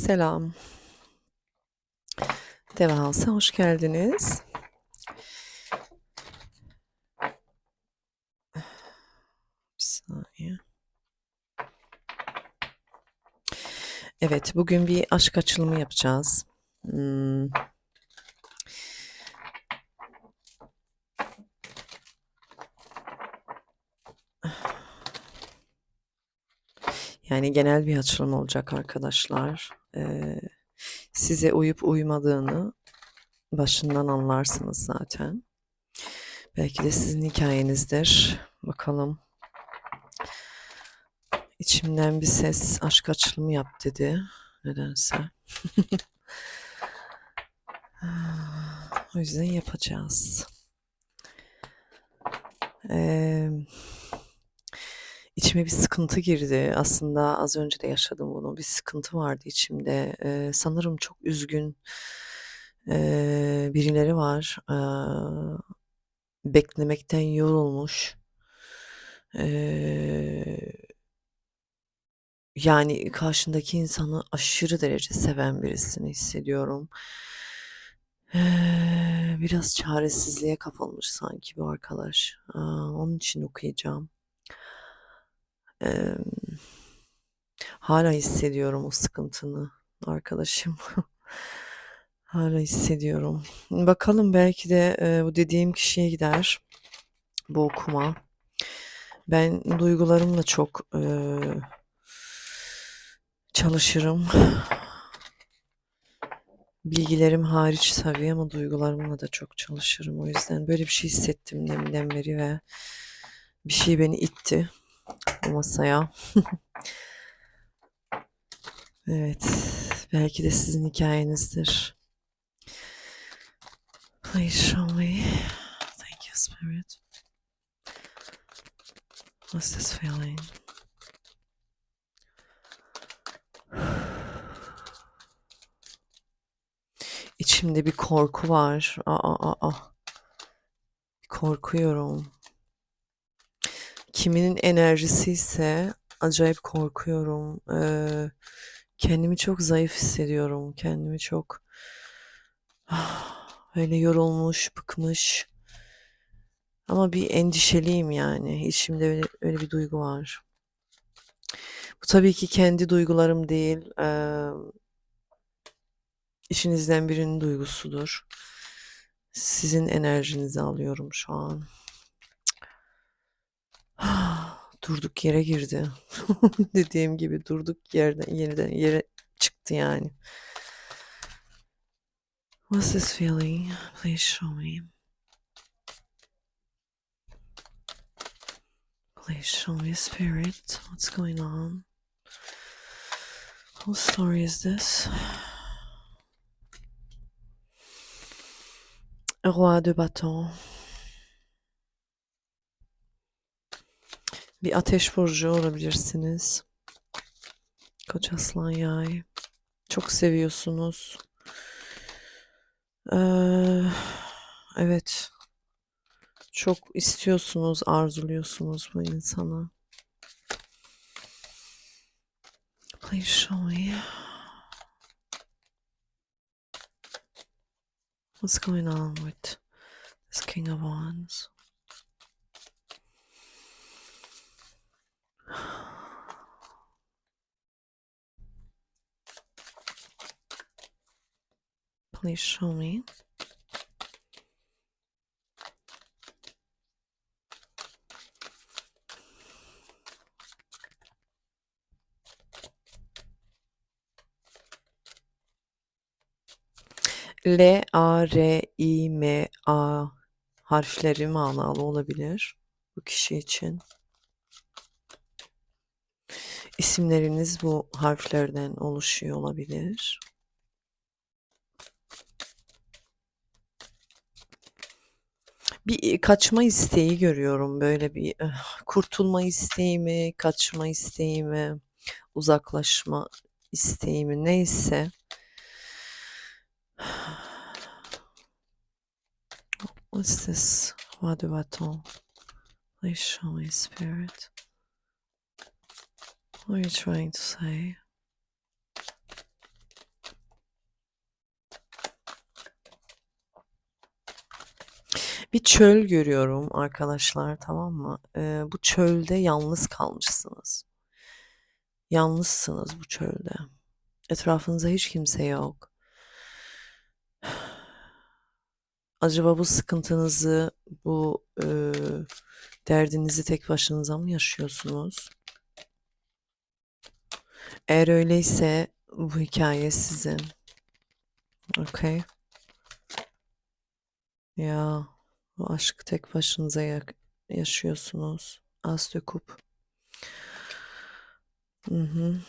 Selam. Deva House'a hoş geldiniz. Bir saniye. Evet, bugün bir aşk açılımı yapacağız. Hmm. Yani genel bir açılım olacak arkadaşlar. Ee, size uyup uymadığını başından anlarsınız zaten. Belki de sizin hikayenizdir. Bakalım. İçimden bir ses aşk açılımı yap dedi. Nedense. o yüzden yapacağız. Ee, içime bir sıkıntı girdi. Aslında az önce de yaşadım bunu. Bir sıkıntı vardı içimde. Ee, sanırım çok üzgün ee, birileri var. Ee, beklemekten yorulmuş. Ee, yani karşındaki insanı aşırı derece seven birisini hissediyorum. Biraz çaresizliğe kapılmış sanki bu arkadaş. Aa, onun için okuyacağım. Ee, hala hissediyorum o sıkıntını arkadaşım. hala hissediyorum. Bakalım belki de e, bu dediğim kişiye gider bu okuma. Ben duygularımla çok e, çalışırım. Bilgilerim hariç tabii ama duygularımla da çok çalışırım. O yüzden böyle bir şey hissettim deminden beri ve bir şey beni itti bu masaya. evet, belki de sizin hikayenizdir. Please show me. Thank you, Spirit. What's this feeling? İçimde bir korku var. Aa, aa, aa. Korkuyorum. Kiminin enerjisi ise acayip korkuyorum. Ee, kendimi çok zayıf hissediyorum. Kendimi çok öyle yorulmuş, bıkmış. Ama bir endişeliyim yani. İçimde öyle, öyle bir duygu var. Bu tabii ki kendi duygularım değil. Ee, İşinizden birinin duygusudur. Sizin enerjinizi alıyorum şu an. Durduk yere girdi. Dediğim gibi durduk yerden yeniden yere çıktı yani. What's this feeling? Please show me. Please show me spirit. What's going on? Whose story is this? Roi de bâton. Bir ateş burcu olabilirsiniz. Koç aslan yay. Çok seviyorsunuz. Ee, evet. Çok istiyorsunuz, arzuluyorsunuz bu insanı. Please show me. What's going on with this King of Wands? Please show me. L, A, R, I, M, A harfleri manalı olabilir bu kişi için. İsimleriniz bu harflerden oluşuyor olabilir. Bir kaçma isteği görüyorum böyle bir kurtulma isteği mi, kaçma isteği mi, uzaklaşma isteği mi neyse What's this? Roi de bâton. Please show me, spirit. What are you trying to say? Bir çöl görüyorum arkadaşlar tamam mı? Ee, bu çölde yalnız kalmışsınız. Yalnızsınız bu çölde. Etrafınızda hiç kimse yok. Acaba bu sıkıntınızı, bu e, derdinizi tek başınıza mı yaşıyorsunuz? Eğer öyleyse bu hikaye sizin. Okay. Ya bu aşkı tek başınıza yak- yaşıyorsunuz. De coupe. Hı hı.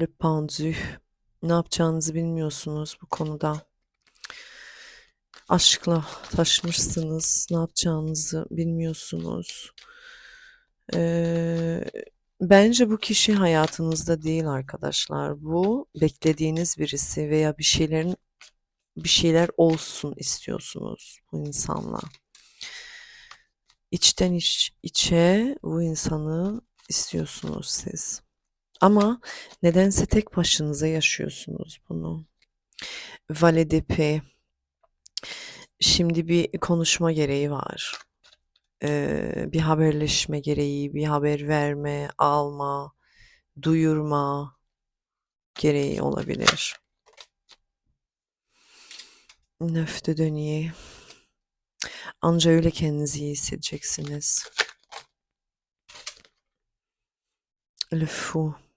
Le pendu. Ne yapacağınızı bilmiyorsunuz bu konuda. Aşkla taşmışsınız. Ne yapacağınızı bilmiyorsunuz. Ee, bence bu kişi hayatınızda değil arkadaşlar. Bu beklediğiniz birisi veya bir şeylerin bir şeyler olsun istiyorsunuz bu insanla. İçten iç, içe bu insanı istiyorsunuz siz. Ama nedense tek başınıza yaşıyorsunuz bunu. Valet d'Épée. Şimdi bir konuşma gereği var. Ee, bir haberleşme gereği, bir haber verme, alma, duyurma gereği olabilir. De denier. Anca öyle kendinizi iyi hissedeceksiniz. Le fou.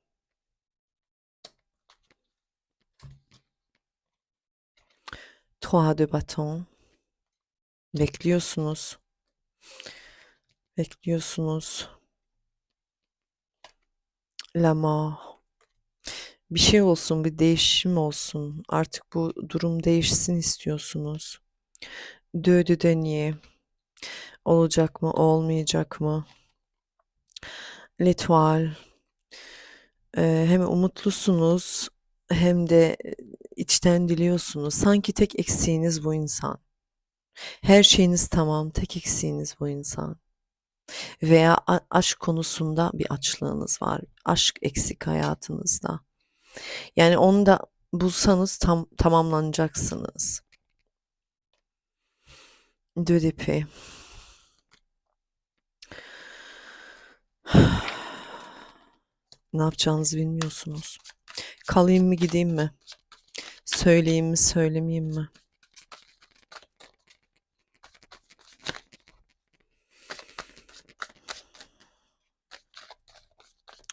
Trois de bâton. Bekliyorsunuz. Bekliyorsunuz. La mort. Bir şey olsun, bir değişim olsun. Artık bu durum değişsin istiyorsunuz. Deux de denier. Olacak mı, olmayacak mı? L'étoile. Ee, hem umutlusunuz hem de içten diliyorsunuz. Sanki tek eksiğiniz bu insan. Her şeyiniz tamam, tek eksiğiniz bu insan. Veya aşk konusunda bir açlığınız var. Aşk eksik hayatınızda. Yani onu da bulsanız tam tamamlanacaksınız. D'épée. Ne yapacağınızı bilmiyorsunuz. Kalayım mı gideyim mi? Söyleyeyim mi söylemeyeyim mi?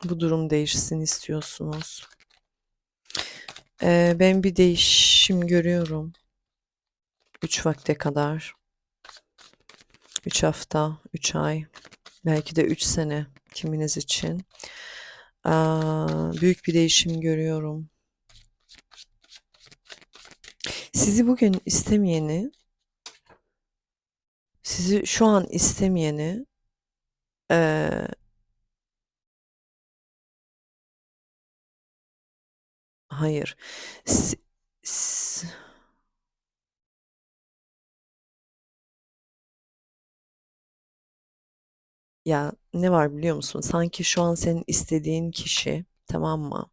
Bu durum değişsin istiyorsunuz. Ee, ben bir değişim görüyorum. Üç vakte kadar. Üç hafta, üç ay, belki de üç sene kiminiz için. Aa, büyük bir değişim görüyorum. Sizi bugün istemeyeni, sizi şu an istemeyeni eee, hayır. Si- s- ya ne var biliyor musun? Sanki şu an senin istediğin kişi, tamam mı?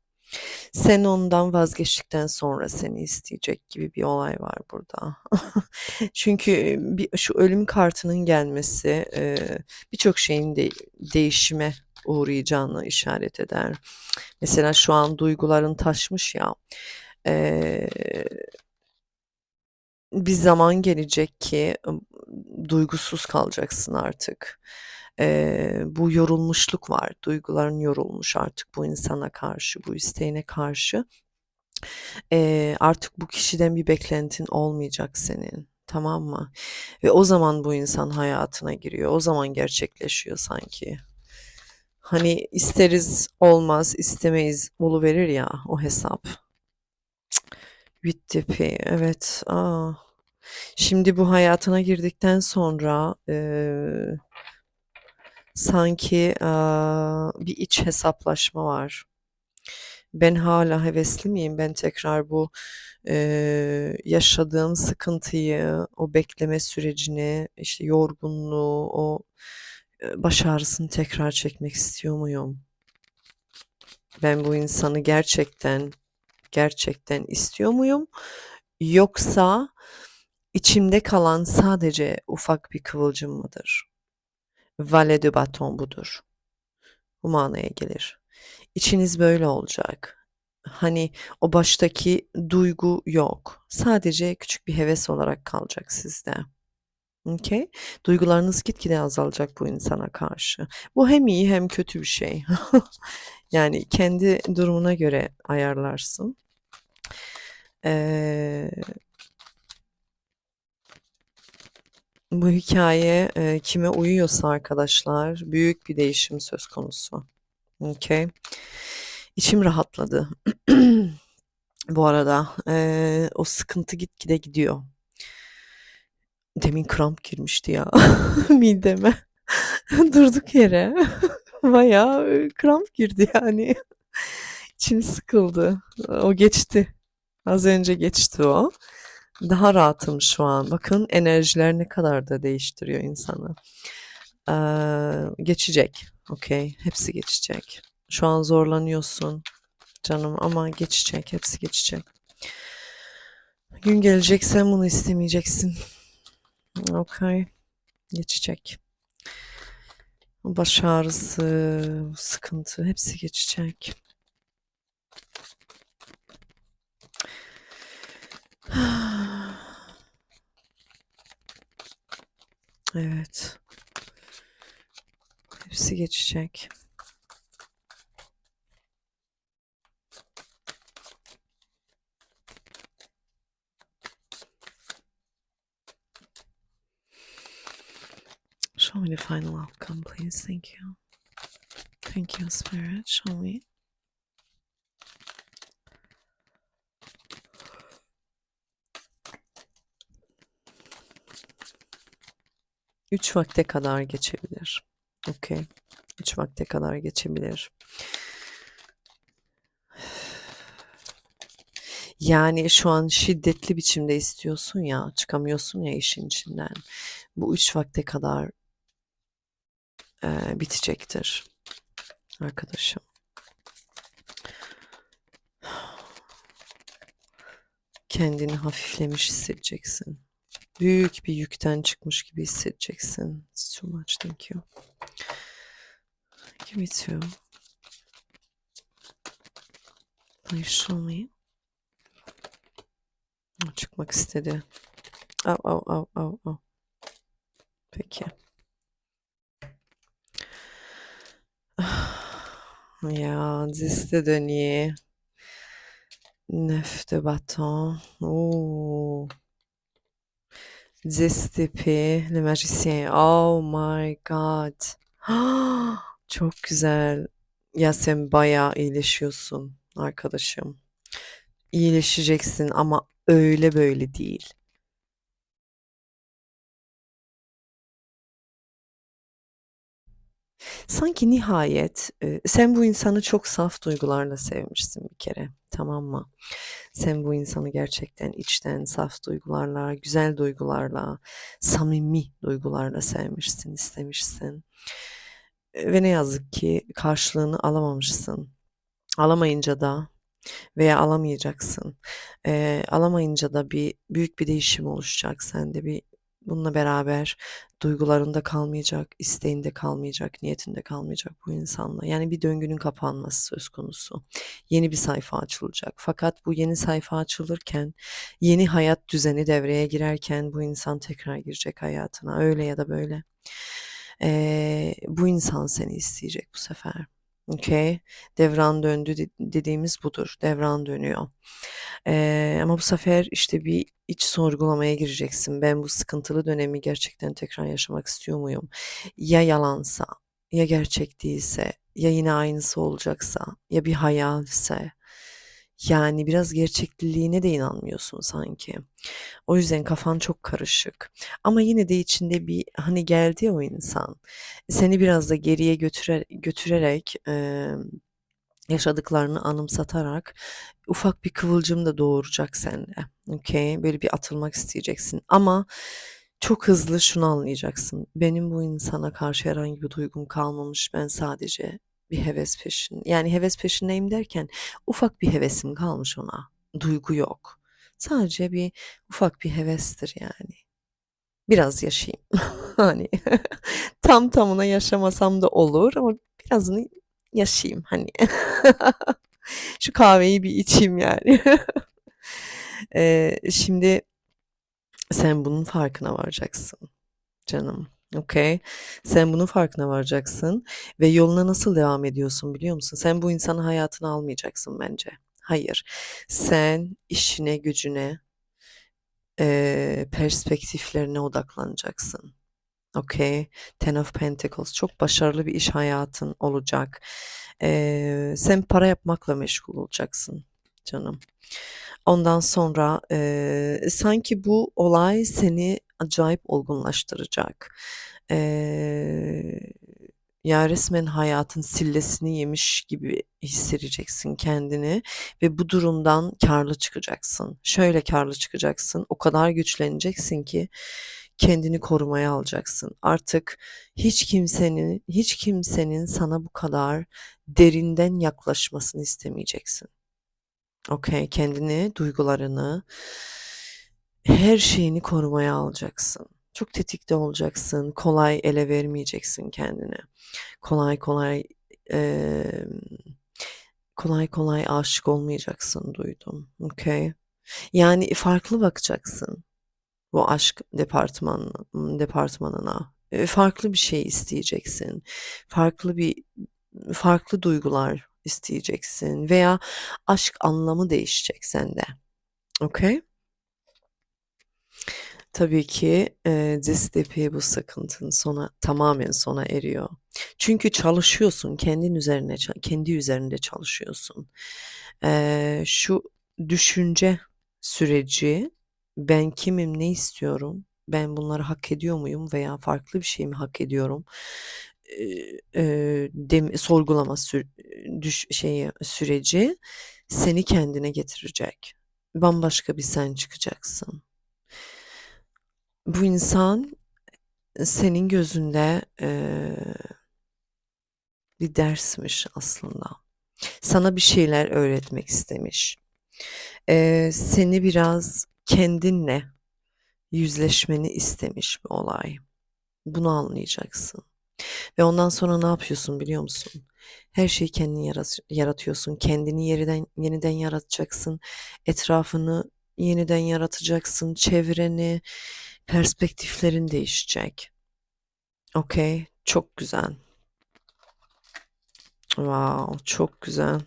Sen ondan vazgeçtikten sonra seni isteyecek gibi bir olay var burada. Çünkü bir, şu ölüm kartının gelmesi e, birçok şeyin de, değişime uğrayacağını işaret eder. Mesela şu an duyguların taşmış ya. e, bir zaman gelecek ki duygusuz kalacaksın artık. E, bu yorulmuşluk var. Duyguların yorulmuş artık bu insana karşı, bu isteğine karşı. E, artık bu kişiden bir beklentin olmayacak senin. Tamam mı? Ve o zaman bu insan hayatına giriyor. O zaman gerçekleşiyor sanki. Hani isteriz olmaz, istemeyiz verir ya o hesap. Huit d'épée, evet. Aa. Şimdi bu hayatına girdikten sonra eee, sanki bir iç hesaplaşma var. Ben hala hevesli miyim? Ben tekrar bu Eee, yaşadığım sıkıntıyı, o bekleme sürecini, işte yorgunluğu, o baş ağrısını tekrar çekmek istiyor muyum? Ben bu insanı gerçekten, gerçekten istiyor muyum? Yoksa içimde kalan sadece ufak bir kıvılcım mıdır? Valet de bâton budur. Bu manaya gelir. İçiniz böyle olacak. Hani o baştaki duygu yok. Sadece küçük bir heves olarak kalacak sizde. Okay? Duygularınız gitgide azalacak bu insana karşı. Bu hem iyi hem kötü bir şey. yani kendi durumuna göre ayarlarsın. Ee, bu hikaye e, kime uyuyorsa arkadaşlar büyük bir değişim söz konusu. Okay? İçim rahatladı. Bu arada eee, o sıkıntı gitgide gidiyor. Demin kramp girmişti ya mideme. Durduk yere. Bayağı e, kramp girdi yani. İçim sıkıldı. O geçti. Az önce geçti o. Daha rahatım şu an. Bakın enerjiler ne kadar da değiştiriyor insanı. Ee, geçecek. Okey. Hepsi geçecek. Şu an zorlanıyorsun canım ama geçecek. Hepsi geçecek. Gün gelecek sen bunu istemeyeceksin. Okey. Geçecek. Baş ağrısı, sıkıntı hepsi geçecek. Evet. Hepsi geçecek. Show me the final outcome, please. Thank you. Thank you, Spirit. Show me. Üç vakte kadar geçebilir. Okey. Üç vakte kadar geçebilir. Yani şu an şiddetli biçimde istiyorsun ya, çıkamıyorsun ya işin içinden. Bu üç vakte kadar e, bitecektir arkadaşım. Kendini hafiflemiş hissedeceksin. Büyük bir yükten çıkmış gibi hissedeceksin. It's too much, thank you. Give me two. Please show me. Çıkmak istedi. Au au au au au. Peki. Ya dizide dönüyor. Neuf de bâton. Oo. D'épée. Le magicien. Oh my god. Çok güzel. Ya sen bayağı iyileşiyorsun arkadaşım. İyileşeceksin ama öyle böyle değil. Sanki nihayet sen bu insanı çok saf duygularla sevmişsin bir kere, tamam mı? Sen bu insanı gerçekten içten saf duygularla, güzel duygularla, samimi duygularla sevmişsin, istemişsin. E, Ve ne yazık ki karşılığını alamamışsın. Alamayınca da veya alamayacaksın. Eee, alamayınca da bir büyük bir değişim oluşacak sende. Bir bununla beraber duygularında kalmayacak, isteğinde kalmayacak, niyetinde kalmayacak bu insanla. Yani bir döngünün kapanması söz konusu. Yeni bir sayfa açılacak. Fakat bu yeni sayfa açılırken, yeni hayat düzeni devreye girerken bu insan tekrar girecek hayatına. Öyle ya da böyle. Eee, bu insan seni isteyecek bu sefer. Okay. Devran döndü de- dediğimiz budur. Devran dönüyor. Eee, ama bu sefer işte bir iç sorgulamaya gireceksin. Ben bu sıkıntılı dönemi gerçekten tekrar yaşamak istiyor muyum? Ya yalansa, ya gerçek değilse, ya yine aynısı olacaksa, ya bir hayalse. Yani biraz gerçekliliğine de inanmıyorsun sanki. O yüzden kafan çok karışık. Ama yine de içinde bir hani geldi ya o insan. Seni biraz da geriye götüre, götürerek eee, yaşadıklarını anımsatarak ufak bir kıvılcım da doğuracak sende. Okay? Böyle bir atılmak isteyeceksin. Ama çok hızlı şunu anlayacaksın. Benim bu insana karşı herhangi bir duygum kalmamış. Ben sadece bir heves peşin. Yani heves peşindeyim derken ufak bir hevesim kalmış ona. Duygu yok. Sadece bir ufak bir hevestir yani. Biraz yaşayayım. Hani tam tamına yaşamasam da olur ama birazını yaşayayım hani. Şu kahveyi bir içeyim yani. Eee, şimdi sen bunun farkına varacaksın canım. Okay? Sen bunun farkına varacaksın ve yoluna nasıl devam ediyorsun biliyor musun? Sen bu insanı hayatına almayacaksın bence. Hayır. Sen işine, gücüne, eee, perspektiflerine odaklanacaksın. Okay? Ten of Pentacles. Çok başarılı bir iş hayatın olacak. Eee, sen para yapmakla meşgul olacaksın canım. Ondan sonra eee, sanki bu olay seni acayip olgunlaştıracak. Eee, ya resmen hayatın sillesini yemiş gibi hissedeceksin kendini ve bu durumdan karlı çıkacaksın. Şöyle karlı çıkacaksın. O kadar güçleneceksin ki kendini korumaya alacaksın. Artık hiç kimsenin hiç kimsenin sana bu kadar derinden yaklaşmasını istemeyeceksin. Okay, kendini, duygularını, her şeyini korumaya alacaksın. Çok tetikte olacaksın. Kolay ele vermeyeceksin kendini. Kolay kolay eee, kolay kolay aşık olmayacaksın duydum. Okay? Yani farklı bakacaksın bu aşk departman departmanına. E, farklı bir şey isteyeceksin. Farklı bir farklı duygular isteyeceksin veya aşk anlamı değişecek sende. Okay? Tabii ki e, distepi bu sıkıntın sona tamamen sona eriyor. Çünkü çalışıyorsun kendin üzerine kendi üzerinde çalışıyorsun. E, şu düşünce süreci ben kimim ne istiyorum ben bunları hak ediyor muyum veya farklı bir şey mi hak ediyorum eee, eee, dem sorgulama sür düş şeyi süreci seni kendine getirecek. Bambaşka bir sen çıkacaksın. Bu insan senin gözünde eee, bir dersmiş aslında. Sana bir şeyler öğretmek istemiş. Eee, seni biraz kendinle yüzleşmeni istemiş bir olay. Bunu anlayacaksın. Ve ondan sonra ne yapıyorsun biliyor musun? Her şeyi kendin yaratıyorsun. Kendini yeniden, yeniden yaratacaksın. Etrafını yeniden yaratacaksın. Çevreni, perspektiflerin değişecek. Okey, çok güzel. Wow, çok güzel.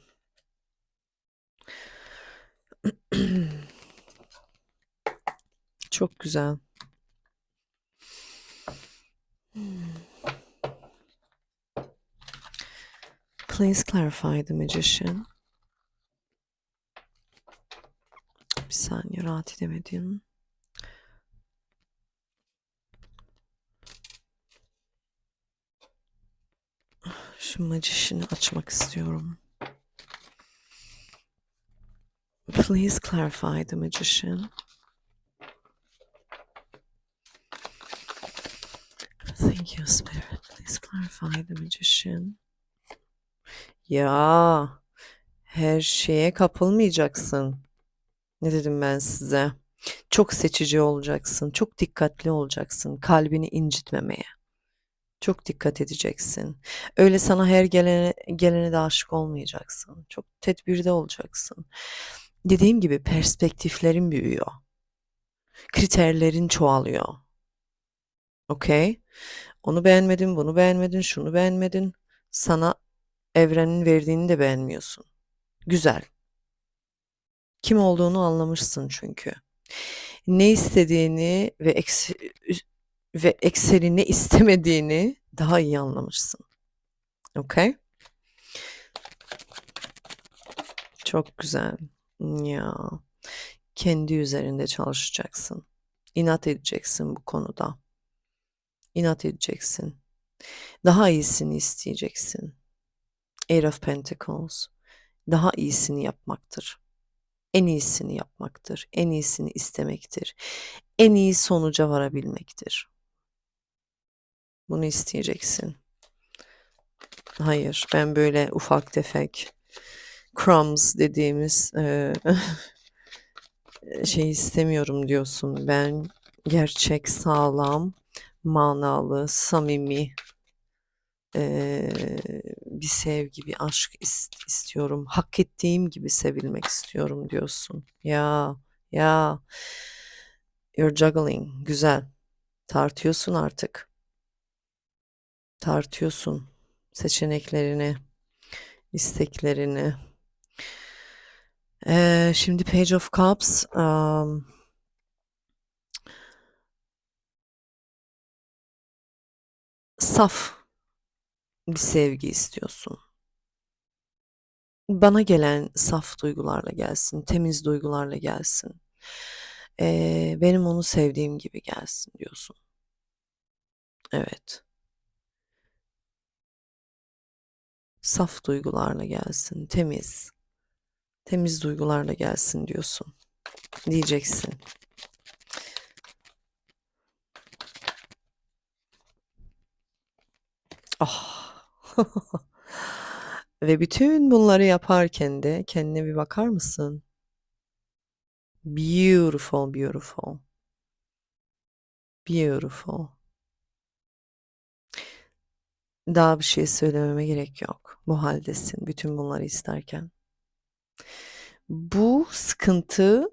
Çok güzel. Please clarify the magician. Bir saniye rahat edemedim. Şu magician'ı açmak istiyorum. Please clarify the magician. Thank you, Spirit. Please clarify the magician. Ya her şeye kapılmayacaksın. Ne dedim ben size? Çok seçici olacaksın. Çok dikkatli olacaksın. Kalbini incitmemeye. Çok dikkat edeceksin. Öyle sana her gelene, gelene de aşık olmayacaksın. Çok tedbirde olacaksın. Dediğim gibi perspektiflerin büyüyor. Kriterlerin çoğalıyor. Okey? Onu beğenmedin, bunu beğenmedin, şunu beğenmedin. Sana evrenin verdiğini de beğenmiyorsun. Güzel. Kim olduğunu anlamışsın çünkü. Ne istediğini ve ve ekseri ne istemediğini daha iyi anlamışsın. Okay? Çok güzel. Ya. Kendi üzerinde çalışacaksın. İnat edeceksin bu konuda. İnat edeceksin. Daha iyisini isteyeceksin. Eight of Pentacles. daha iyisini yapmaktır. En iyisini yapmaktır. En iyisini istemektir. En iyi sonuca varabilmektir. Bunu isteyeceksin. Hayır, ben böyle ufak tefek crumbs dediğimiz eee, şey istemiyorum diyorsun. Ben gerçek, sağlam, manalı, samimi eee, bir sevgi, bir aşk is- istiyorum. Hak ettiğim gibi sevilmek istiyorum diyorsun. Ya, ya, you're juggling. Güzel. Tartıyorsun artık. Tartıyorsun seçeneklerini, isteklerini. Eee, şimdi Page of Cups. am, saf bir sevgi istiyorsun. Bana gelen saf duygularla gelsin, temiz duygularla gelsin. Eee, benim onu sevdiğim gibi gelsin diyorsun. Evet. Saf duygularla gelsin, temiz. Temiz duygularla gelsin diyorsun. Diyeceksin. Ah. Ve bütün bunları yaparken de kendine bir bakar mısın? Beautiful, beautiful. Beautiful. Daha bir şey söylememe gerek yok. Bu haldesin bütün bunları isterken. Bu sıkıntı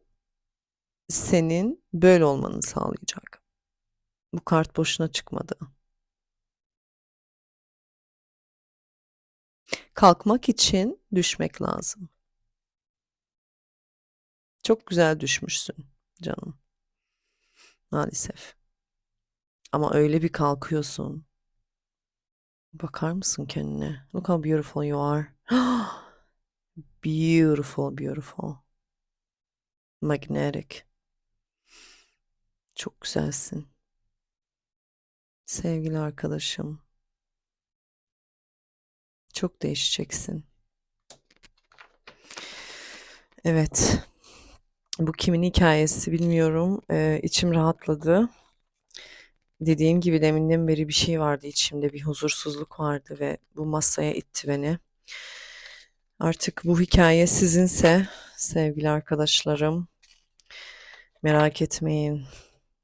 senin böyle olmanı sağlayacak. Bu kart boşuna çıkmadı. Kalkmak için düşmek lazım. Çok güzel düşmüşsün canım. Maalesef. Ama öyle bir kalkıyorsun. Bakar mısın kendine? Look how beautiful you are. Beautiful, beautiful. Magnetic. Çok güzelsin. Sevgili arkadaşım. Çok değişeceksin. Evet. Bu kimin hikayesi bilmiyorum. Ee, içim rahatladı. Dediğim gibi deminden beri bir şey vardı içimde, bir huzursuzluk vardı ve bu masaya itti beni. Artık bu hikaye sizinse sevgili arkadaşlarım, merak etmeyin.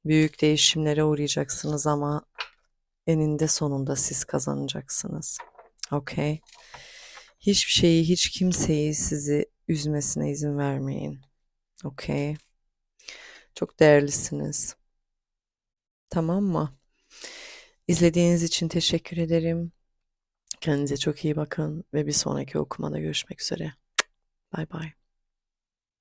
Büyük değişimlere uğrayacaksınız ama eninde sonunda siz kazanacaksınız. Okay? Hiçbir şeyi, hiç kimseyi sizi üzmesine izin vermeyin. Okay? Çok değerlisiniz. Tamam mı? İzlediğiniz için teşekkür ederim. Kendinize çok iyi bakın ve bir sonraki okumada görüşmek üzere. Bay bay.